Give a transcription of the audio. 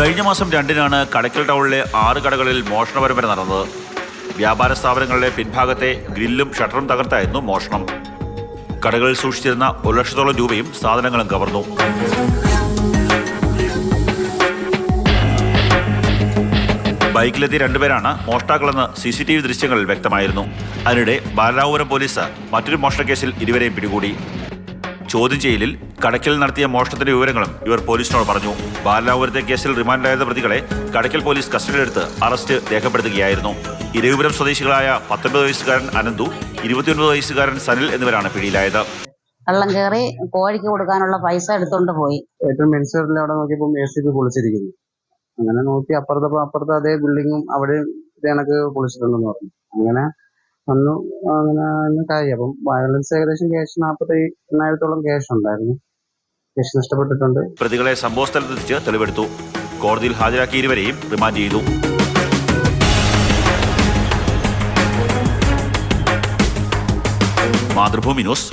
കഴിഞ്ഞ മാസം രണ്ടിനാണ് കടയ്ക്കൽ ടൗണിലെ ആറ് കടകളിൽ മോഷണ പരമ്പര നടന്നത്. വ്യാപാര സ്ഥാപനങ്ങളിലെ പിൻഭാഗത്തെ ഗ്രില്ലും ഷട്ടറും തകർത്തായിരുന്നു മോഷണം. കടകളിൽ സൂക്ഷിച്ചിരുന്ന ഒരു ലക്ഷത്തോളം രൂപയും സാധനങ്ങളും കവർന്നു. ബൈക്കിലെത്തിയ രണ്ടുപേരാണ് മോഷ്ടാക്കളെന്ന് സി സി ടി വി ദൃശ്യങ്ങളിൽ വ്യക്തമായിരുന്നു. അതിനിടെ ബാലരാപുരം പോലീസ് മറ്റൊരു മോഷണക്കേസിൽ ഇരുവരെയും പിടികൂടി. ചോദ്യം ചെയ്യലിൽ കടയ്ക്കൽ നടത്തിയ മോഷണത്തിന്റെ വിവരങ്ങളും ഇവർ പോലീസിനോട് പറഞ്ഞു. ബാലാപുരത്തെ കേസിൽ റിമാൻഡിലായ പ്രതികളെ കടയ്ക്കൽ പോലീസ് കസ്റ്റഡിയിലെടുത്ത് അറസ്റ്റ് രേഖപ്പെടുത്തുകയായിരുന്നു. ഇരവിപുരം സ്വദേശികളായ പത്തൊൻപത് വയസ്സുകാരൻ അനന്തു ഇരുപത്തിയൊൻപത് വയസ്സുകാരൻ സനിൽ എന്നിവരാണ് പിടിയിലായത്. വെള്ളം കയറി കോഴിക്ക് കൊടുക്കാനുള്ള പൈസ എടുത്തോണ്ട് പോയി. ഏറ്റവും അവിടെ നോക്കിയപ്പോൾ പൊളിച്ചിരിക്കുന്നു. അങ്ങനെ നോക്കി അപ്പുറത്തെ അപ്പുറത്തെ അതേ ബിൽഡിങ്ങും അവിടെ ഇത് കണക്ക് പൊളിച്ചിട്ടുണ്ടെന്ന് പറഞ്ഞു. അങ്ങനെ വന്നു അങ്ങനെ കാര്യം. അപ്പം ബാലൻസ് ഏകദേശം ക്യാഷ് നാൽപ്പത്തി എണ്ണായിരത്തോളം ക്യാഷ് ഉണ്ടായിരുന്നു. ക്യാഷ് നഷ്ടപ്പെട്ടിട്ടുണ്ട്. പ്രതികളെ സംഭവ സ്ഥലത്തെത്തിച്ച് തെളിവെടുത്തു. കോടതിയിൽ ഹാജരാക്കി ഇരുവരെയും റിമാൻഡ് ചെയ്തു. മാതൃഭൂമി ന്യൂസ്